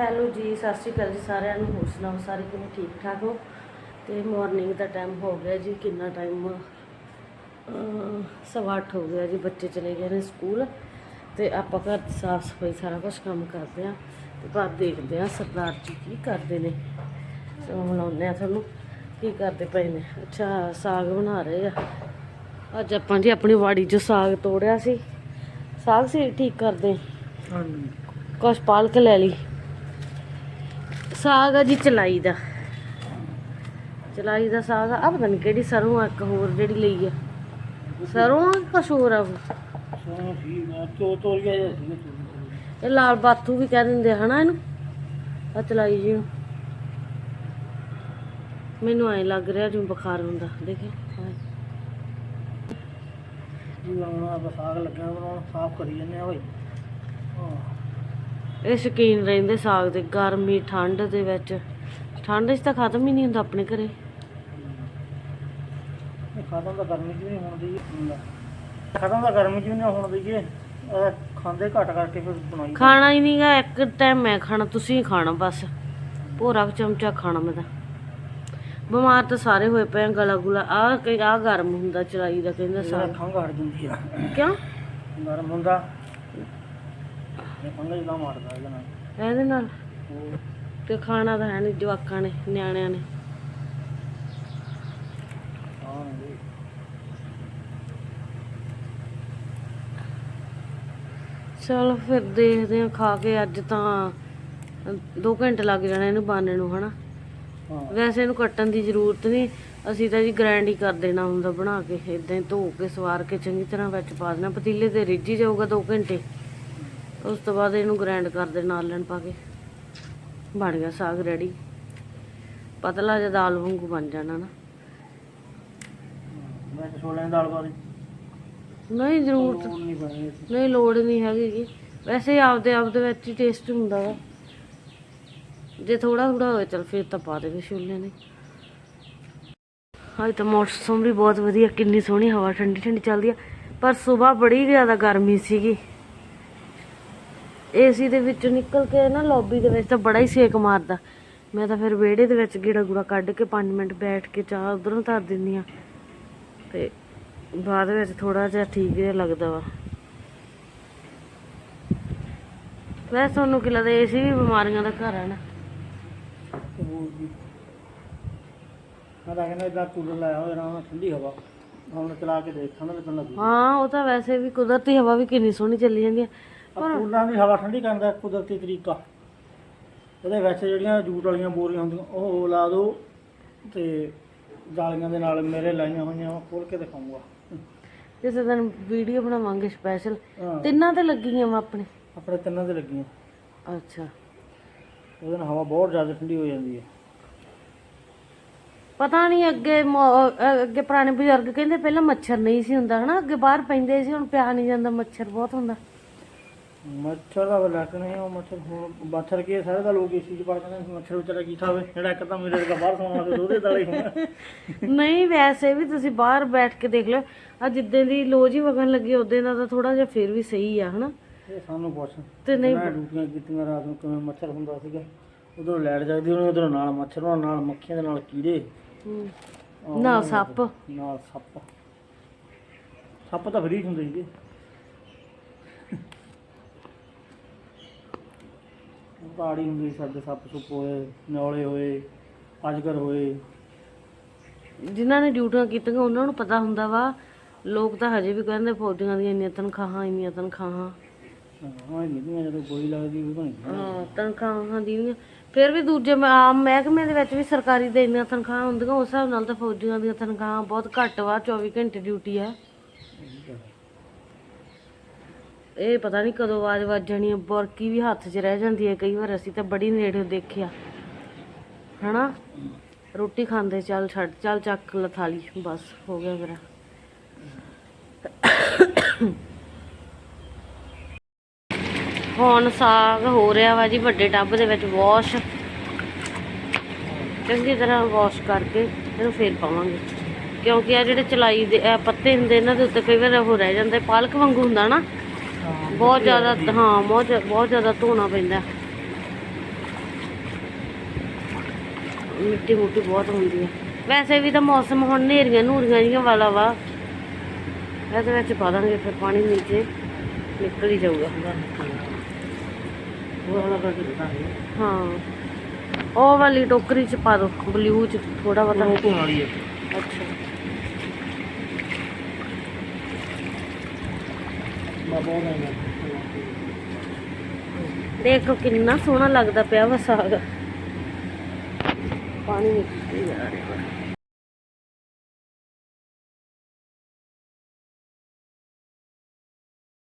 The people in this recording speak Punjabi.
ਹੈਲੋ ਜੀ ਸਤਿ ਸ਼੍ਰੀ ਅਕਾਲ ਜੀ ਸਾਰਿਆਂ ਨੂੰ। ਹੋਰ ਸੁਣਾਓ ਸਾਰੇ ਕਿਵੇਂ? ਠੀਕ ਠਾਕ ਹੋ? ਤੇ ਮਾਰਨਿੰਗ ਦਾ ਟਾਈਮ ਹੋ ਗਿਆ ਜੀ ਕਿੰਨਾ ਟਾਈਮ ਸਵਾ ਅੱਠ ਹੋ ਗਿਆ ਜੀ ਬੱਚੇ ਚਲੇ ਗਏ ਨੇ ਸਕੂਲ। ਤੇ ਆਪਾਂ ਘਰ ਦੀ ਸਾਫ਼ ਸਫ਼ਾਈ ਸਾਰਾ ਕੁਝ ਕੰਮ ਕਰਦੇ ਆ ਤੇ ਬਾਅਦ ਦੇਖਦੇ ਆ ਸਰਦਾਰ ਜੀ ਕੀ ਕਰਦੇ ਨੇ। ਸੋ ਮਿਲਾਉਂਦੇ ਆ ਤੁਹਾਨੂੰ ਕੀ ਕਰਦੇ ਪਏ ਨੇ। ਅੱਛਾ ਸਾਗ ਬਣਾ ਰਹੇ ਆ। ਅੱਜ ਆਪਾਂ ਜੀ ਆਪਣੀ ਵਾੜੀ 'ਚ ਸਾਗ ਤੋੜਿਆ ਸੀ। ਸਾਗ ਸੀ ਠੀਕ ਕਰਦੇ। ਹਾਂਜੀ। ਕੁਛ ਪਾਲਕ ਲੈ ਲਈ। ਸਾਗ ਆ ਜੀ ਚਲਾਈ ਦਾ। ਚਲਾਈ ਦਾ ਸਾਗ ਆ। ਪਤਾ ਨਹੀਂ ਕਿਹੜੀ ਸਰੋਂ ਆ ਇੱਕ ਹੋਰ ਜਿਹੜੀ ਲਈ ਆ। ਸਰੋਂ ਆ ਕਿ ਕੁਛ ਹੋਰ ਆ ਉਹ? ਸੋਹਣਾ ਸੀ ਮੈਂ ਤੋ ਤੋਰੀਆ ਜਿਹਾ ਸੀ ਇਹ ਲਾਲ ਬਾਥੂ ਵੀ ਕਹਿ ਦਿੰਦੇ ਹਨਾ ਇਹਨੂੰ? ਆ ਚਲਾਈ ਜੀ ਨੂੰ। ਮੈਨੂੰ ਐ ਲੱਗ ਰਿਹਾ ਜਿਵੇਂ ਬੁਖਾਰ ਹੁੰਦਾ ਦੇਖੇ ਜੀ ਆਉਣਾ ਆਪਾਂ ਸਾਗ ਲੱਗਿਆ ਬਣਾਉਣ ਸਾਫ਼ ਕਰੀ ਜੰਨੇ ਆ ਭਾਈ ਹਾਂ। ਇਹ ਸ਼ੌਕੀਨ ਰਹਿੰਦੇ ਸਾਗ ਦੇ ਗਰਮੀ ਠੰਡ ਦੇ ਵਿੱਚ। ਠੰਡ 'ਚ ਤਾਂ ਖਤਮ ਹੀ ਨਹੀਂ ਹੁੰਦਾ ਆਪਣੇ ਘਰੇ। ਖਤਮ ਤਾਂ ਗਰਮੀ ਚ ਵੀ ਨਹੀਂ ਹੁੰਦੀ ਖਤਮ ਤਾਂ ਗਰਮੀ ਚ ਵੀ ਨਹੀਂ ਹੋਣ ਦਈਏ ਇਹ ਖਾਂਦੇ ਘੱਟ ਕਰਕੇ ਫਿਰ ਬਣਾਈ। ਖਾਣਾ ਹੀ ਨਹੀਂਗਾ ਇੱਕ ਟਾਈਮ ਮੈਂ ਖਾਣਾ ਤੁਸੀਂ ਖਾਣਾ ਬਸ। ਭੋਰਾ ਕੁ ਚਮਚਾ ਖਾਣਾ ਮੈਂ ਤਾਂ। ਬਿਮਾਰ ਤਾਂ ਸਾਰੇ ਹੋਏ ਪਏ ਆ ਗਲਾ ਗੁਲਾ ਆ ਕਈ ਆ ਗਰਮ ਹੁੰਦਾ ਚਰਾਈ ਦਾ ਕਹਿੰਦਾ ਸਾਰਾ ਸਾਗ। ਖੰਘ ਹਟ ਜਾਂਦੀ ਆ ਕਿਉਂ? ਗਰਮ ਹੁੰਦਾ। ਇਹ ਖੰਘ ਜਿਹਾ ਮਾਰਦਾ ਇਹਦੇ ਨਾਲ। ਇਹਦੇ ਨਾਲ? ਉਹ ਤੇ ਖਾਣਾ ਤਾਂ ਹੈ ਨਹੀਂ ਜਵਾਕਾਂ ਨੇ ਨਿਆਣਿਆਂ ਨੇ। ਚਲੋ ਫਿਰ ਦੇਖਦੇ ਆ ਖਾ ਕੇ ਅੱਜ ਤਾਂ 2 ਘੰਟੇ ਲੱਗ ਜਾਣੇ ਇਹਨੂੰ ਬਾਨਣ ਨੂੰ ਹਨਾ? ਵੈਸੇ ਇਹਨੂੰ ਕੱਟਣ ਦੀ ਜ਼ਰੂਰਤ ਨਹੀਂ ਅਸੀਂ ਤਾਂ ਜੀ ਗ੍ਰਾਈਂਡ ਹੀ ਕਰ ਦੇਣਾ ਹੁੰਦਾ ਬਣਾ ਕੇ ਇਦਾਂ ਹੀ ਧੋ ਕੇ ਸਵਾਰ ਕੇ ਚੰਗੀ ਤਰ੍ਹਾਂ ਵਿੱਚ ਪਾ ਦੇਣਾ। ਪਤੀਲੇ ਤੇ ਰਿੱਝ ਜਾਊਗਾ 2 ਘੰਟੇ। ਉਸ ਤੋਂ ਬਾਅਦ ਇਹਨੂੰ ਗ੍ਰਾਈਂਡ ਕਰ ਦੇਣਾ ਆਲਣ ਪਾ ਕੇ। ਬਣ ਗਿਆ ਸਾਗ ਰੈਡੀ ਪਤਲਾ ਜਿਹਾ ਦਾਲ ਵਾਂਗੂ ਬਣ ਜਾਣਾ ਨਾ। ਮੈਂ ਛੋਲਿਆਂ ਦੀ ਦਾਲ ਪਾ ਦੀ ਨਹੀਂ ਜ਼ਰੂਰਤ ਨਹੀਂ ਲੋੜ ਨਹੀਂ ਹੈਗੀ ਗੀ ਵੈਸੇ ਆਪਦੇ ਆਪ ਦੇ ਵਿੱਚ ਹੀ ਟੇਸਟ ਹੁੰਦਾ ਵਾ। ਜੇ ਥੋੜਾ ਥੋੜਾ ਹੋਵੇ ਚਲ ਫਿਰ ਤਾਂ ਪਾ ਦੇਵੇ ਛੋਲੇ ਨੇ। ਅੱਜ ਤਾਂ ਮੌਸਮ ਵੀ ਬਹੁਤ ਵਧੀਆ ਕਿੰਨੀ ਸੋਹਣੀ ਹਵਾ ਠੰਡੀ ਠੰਡੀ ਚੱਲਦੀ ਆ। ਪਰ ਸਵੇਰ ਬੜੀ ਜ਼ਿਆਦਾ ਗਰਮੀ ਸੀਗੀ। ਏਸੀ ਦੇ ਵਿੱਚੋਂ ਨਿਕਲ ਕੇ ਨਾ ਲੌਬੀ ਦੇ ਵਿੱਚ ਤਾਂ ਬੜਾ ਹੀ ਸੇਕ ਮਾਰਦਾ। ਮੈਂ ਤਾਂ ਫਿਰ ਵਿਹੜੇ ਦੇ ਵਿੱਚ ਗੇੜਾ ਗੂੜਾ ਕੱਢ ਕੇ 5 ਮਿੰਟ ਬੈਠ ਕੇ ਚਾਹ ਉਧਰੋਂ ਧਰ ਦਿੰਦੀ ਆ ਤੇ ਬਾਅਦ ਵਿੱਚ ਥੋੜਾ ਜਿਹਾ ਠੀਕ ਜਿਹਾ ਲੱਗਦਾ ਵਾ। ਵੈਸੇ ਤੁਹਾਨੂੰ ਕੀ ਲੱਗਦਾ ਏਸੀ ਵੀ ਬਿਮਾਰੀਆਂ ਦਾ ਘਰ ਹੈ ਨਾ? ਹੋਰ ਵੀ ਮੈਂ ਤਾਂ ਕਹਿੰਦਾ ਇਦਾਂ ਕੂਲਰ ਲਾਇਆ ਹੋਇਆ ਨਾ ਠੰਡੀ ਹਵਾ। ਹੁਣ ਚਲਾ ਕੇ ਦੇਖ ਠੰਡ ਲੱਗਣ ਲੱਗੀ ਹਾਂ ਉਹ ਤਾਂ ਵੈਸੇ ਵੀ ਕੁਦਰਤੀ ਹਵਾ ਵੀ ਕਿੰਨੀ ਸੋਹਣੀ ਚੱਲੀ ਜਾਂਦੀ ਆ। ਕੂਲਰਾਂ ਦੀ ਹਵਾ ਠੰਡੀ ਕਰਨ ਦਾ ਕੁਦਰਤੀ ਤਰੀਕਾ। ਇਹਦੇ ਵਿੱਚ ਜਿਹੜੀਆਂ ਜੂਟ ਵਾਲੀਆਂ ਬੋਰੀਆਂ ਹੁੰਦੀਆਂ ਉਹ ਲਾ ਦਿਓ ਤੇ ਜਾਲੀਆਂ ਦੇ ਨਾਲ ਮੇਰੇ ਲਾਈਆਂ ਹੋਈਆਂ ਉਹ ਖੋਲ ਕੇ ਦਿਖਾਉਂਗਾ। ਜਿਸੇ ਦਿਨ ਵੀਡੀਓ ਬਣਾਵਾਂਗੇ ਸਪੈਸ਼ਲ ਹਾਂ। ਤਿੰਨਾਂ ਤੇ ਲੱਗੀਆਂ ਵਾ ਆਪਣੇ? ਆਪਣੇ ਤਿੰਨਾਂ ਤੇ ਲੱਗੀਆਂ। ਅੱਛਾ। ਉਹਦੇ ਨਾਲ ਹਵਾ ਬਹੁਤ ਜ਼ਿਆਦਾ ਠੰਡੀ ਹੋ ਜਾਂਦੀ ਹੈ। ਪਤਾ ਨਹੀਂ ਅੱਗੇ ਮੌ- ਅਹ ਅੱਗੇ ਪੁਰਾਣੇ ਬਜ਼ੁਰਗ ਕਹਿੰਦੇ ਪਹਿਲਾਂ ਮੱਛਰ ਨਹੀਂ ਸੀ ਹੁੰਦਾ ਹਨਾ? ਅੱਗੇ ਬਾਹਰ ਪੈਂਦੇ ਸੀ ਹੁਣ ਪਿਆ ਨਹੀਂ ਜਾਂਦਾ ਮੱਛਰ ਬਹੁਤ ਹੁੰਦਾ। ਮੱਛਰ ਦਾ ਲੱਕ ਨਹੀਂ ਉਹ ਮੱਛਰ ਹੁਣ ਮੱਛਰ ਕੀ ਹੈ, ਸਾਰੇ ਦਾ ਲੋਕ ਏਸੀ ਚ ਪਾ ਕੇ ਨੇ ਮੱਛਰ ਵਿਚਾਰਾ ਕੀ ਖਾਵੇ? ਜਿਹੜਾ ਇੱਕ ਤਾਂ ਮੇਰੇ ਵਰਗਾ ਬਾਹਰ ਸੌਣ ਵਾਲਾ ਤੇ ਉਹਦੇ ਦਾਲੇ ਹੋਣਾ। ਨਹੀਂ ਵੈਸੇ ਵੀ ਤੁਸੀਂ ਬਾਹਰ ਬੈਠ ਕੇ ਦੇਖ ਲਓ ਆ ਜਿੱਦਾਂ ਦੀ ਲੋਜ ਹੀ ਵਗਣ ਲੱਗੀ ਉਦੋਂ ਦਾ ਤਾਂ ਥੋੜਾ ਜਿਹਾ ਫਿਰ ਵੀ ਸਹੀ ਆ ਹਨਾ? ਇਹ ਸਾਨੂੰ ਪੁੱਛ। ਤੇ ਨਹੀਂ ਮੈਂ ਡਿਊਟੀਆਂ ਕੀਤੀਆਂ ਰਾਤ ਨੂੰ ਕਿਵੇਂ ਮੱਛਰ ਹੁੰਦਾ ਸੀਗਾ। ਉਧਰੋਂ ਲਾਈਟ ਜਗਦੀ ਉਹਨੇ ਉਧਰੋਂ ਨਾਲ ਮੱਛਰ ਹੋਣਾ ਨਾਲ ਮੱਖੀਆਂ ਦੇ ਨਾਲ ਕੀੜੇ। ਹਮ। ਨਾ ਸੱਪ। ਨਾਲ ਸੱਪ। ਸੱਪ ਤਾਂ ਫਰੀ ਹੁੰਦੇ ਸੀਗੇ। ਬਾੜੀ ਹੁੰਦੀ ਸਾਡੇ ਸੱਪ ਸੁੱਪ ਹੋਏ ਨੌਲੇ ਹੋਏ ਅਜਗਰ ਹੋਏ। ਜਿਨ੍ਹਾਂ ਨੇ ਡਿਊਟੀਆਂ ਕੀਤੀਆਂ ਉਹਨਾਂ ਨੂੰ ਪਤਾ ਹੁੰਦਾ ਵਾ ਲੋਕ ਤਾਂ ਹਜੇ ਵੀ ਕਹਿੰਦੇ ਫੌਜੀਆਂ ਦੀਆਂ ਇੰਨੀਆਂ ਤਨਖਾਹਾਂ ਇੰਨੀਆਂ ਤਨਖਾਹਾਂ। ਹਾਂ ਨਹੀਂ ਜਦੋਂ ਗੋਲੀ ਲੱਗਦੀ ਉਹ ਨਹੀਂ ਹਾਂ ਤਨਖਾਹਾਂ ਦੀਆਂ ਫਿਰ ਵੀ ਦੂਜੇ ਮ- ਆਮ ਮਹਿਕਮੇ ਦੇ ਵਿੱਚ ਵੀ ਸਰਕਾਰੀ ਦੇ ਇੰਨੀਆਂ ਤਨਖਾਹਾਂ ਹੁੰਦੀਆਂ ਉਸ ਹਿਸਾਬ ਨਾਲ ਤਾਂ ਫੌਜੀਆਂ ਦੀਆਂ ਤਨਖਾਹਾਂ ਬਹੁਤ ਘੱਟ ਵਾ 24 ਘੰਟੇ ਡਿਊਟੀ ਆ। ਇਹ ਇਹ ਪਤਾ ਨਹੀਂ ਕਦੋਂ ਆਵਾਜ਼ ਵੱਜ ਜਾਣੀ ਹੈ ਬੁਰਕੀ ਵੀ ਹੱਥ 'ਚ ਰਹਿ ਜਾਂਦੀ ਹੈ ਕਈ ਵਾਰ ਅਸੀਂ ਤਾਂ ਬੜੀ ਨੇੜੇ ਦੇਖਿਆ। ਹਨਾ? ਰੋਟੀ ਖਾਂਦੇ ਚੱਲ ਛੱਡ, ਚੱਲ ਚੱਕ ਲ ਥਾਲੀ, ਬਸ, ਹੋ ਗਿਆ ਮੇਰਾ। ਹੁਣ ਸਾਗ ਹੋ ਰਿਹਾ ਵਾ ਜੀ ਵੱਡੇ ਟੱਬ ਦੇ ਵਿੱਚ ਵਾਸ਼ ਚੰਗੀ ਤਰ੍ਹਾਂ ਵਾਸ਼ ਕਰਕੇ ਇਹਨੂੰ ਫੇਰ ਪਾਵਾਂਗੇ। ਕਿਉਂਕਿ ਆ ਜਿਹੜੇ ਚਲਾਈ ਦੇ ਪੱਤੇ ਹੁੰਦੇ ਇਹਨਾਂ ਦੇ ਉੱਤੇ ਕਈ ਵਾਰ ਉਹ ਰਹਿ ਜਾਂਦਾ, ਪਾਲਕ ਵਾਂਗੂ ਹੁੰਦਾ ਨਾ। ਬਹੁਤ ਜ਼ਿਆਦਾ ਹਾਂ ਬਹੁਤ ਜ਼ਿਆ- ਬਹੁਤ ਜ਼ਿਆਦਾ ਧੋਣਾ ਪੈਂਦਾ ਮਿੱਟੀ ਮੁੱਟੀ ਬਹੁਤ ਹੁੰਦੀ ਆ ਵੈਸੇ ਵੀ ਤਾਂ ਮੌਸਮ ਹੁਣ ਨੇਰੀਆਂ ਨੂਰੀਆਂ ਜੀਆਂ ਵਾਲਾ ਵਾ ਇਹਦੇ ਵਿੱਚ ਪਾ ਦਾਂਗੇ ਫਿਰ ਪਾਣੀ ਨੀਚੇ ਨਿਕਲ ਹੀ ਜਾਊਗਾ ਉਹ ਵਾਲਾ ਕਰਕੇ ਦੇਖਾਂਗੇ ਹਾਂ ਉਹ ਵਾਲੀ ਟੋਕਰੀ ਚ ਪਾ ਦੋ ਬਲੂ ਚ ਥੋੜਾ ਉਹ ਬਹੁਤਾ ਧੋਣ ਵਾਲੀ ਹੈ ਅੱਛਾ ਮੈਂ ਬਹੁਤ ਆਇਆ ਦੇਖੋ ਕਿੰਨਾ ਸੋਹਣਾ ਲੱਗਦਾ ਪਿਆ ਵਾ ਸਾਗ। ਪਾਣੀ ਨਿਕਲ ਜਾ ਰਿਹਾ।